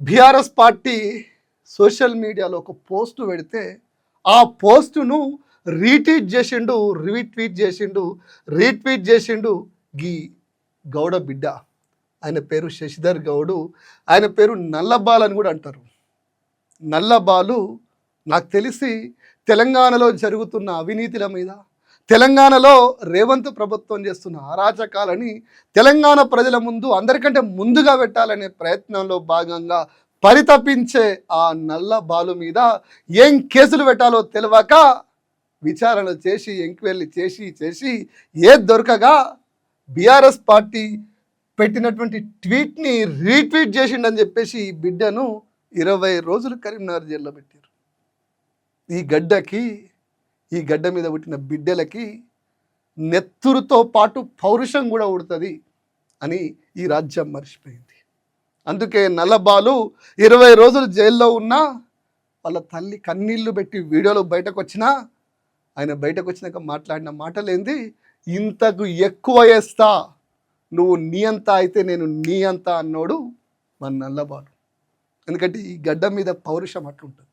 BRS party social మీడియాలో ఒక post పెడితే ఆ పోస్టును రీట్వీట్ చేసిండు రీట్వీట్ చేసిండు రీట్వీట్ చేసిండు గీ గౌడ బిడ్డ. ఆయన పేరు శశిధర్ గౌడు. ఆయన పేరు నల్లబాల్ అని కూడా అంటారు. నల్లబాలు నాకు తెలిసి తెలంగాణలో జరుగుతున్న అవినీతిల మీద తెలంగాణలో రేవంత్ ప్రభుత్వం చేస్తున్న అరాచకాలని తెలంగాణ ప్రజల ముందు అందరికంటే ముందుగా పెట్టాలనే ప్రయత్నంలో భాగంగా పరితపించే ఆ నల్ల బాలు మీద ఏం కేసులు పెట్టాలో తెలియక విచారణ చేసి ఎంక్వైరీ చేసి చేసి ఏది దొరకగా బీఆర్ఎస్ పార్టీ పెట్టినటువంటి ట్వీట్ని రీట్వీట్ చేసిండని చెప్పేసి ఈ బిడ్డను ఇరవై రోజులు కరీంనగర్ జైల్లో పెట్టారు ఈ గడ్డకి ఈ గడ్డ మీద పుట్టిన బిడ్డలకి నెత్తురుతో పాటు పౌరుషం కూడా ఉడుతుంది అని ఈ రాజ్యం మర్చిపోయింది. అందుకే నల్లబాలు ఇరవై రోజులు జైల్లో ఉన్నా వాళ్ళ తల్లి కన్నీళ్ళు పెట్టి వీడియోలో బయటకు వచ్చినా ఆయన బయటకు వచ్చినాక మాట్లాడిన మాటలేంది? ఇంతకు ఎక్కువ వేస్తా నువ్వు నీ అంతా అయితే నేను నీ అంత అన్నోడు మన నల్లబాలు. ఎందుకంటే ఈ గడ్డ మీద పౌరుషం అట్లుంటుంది.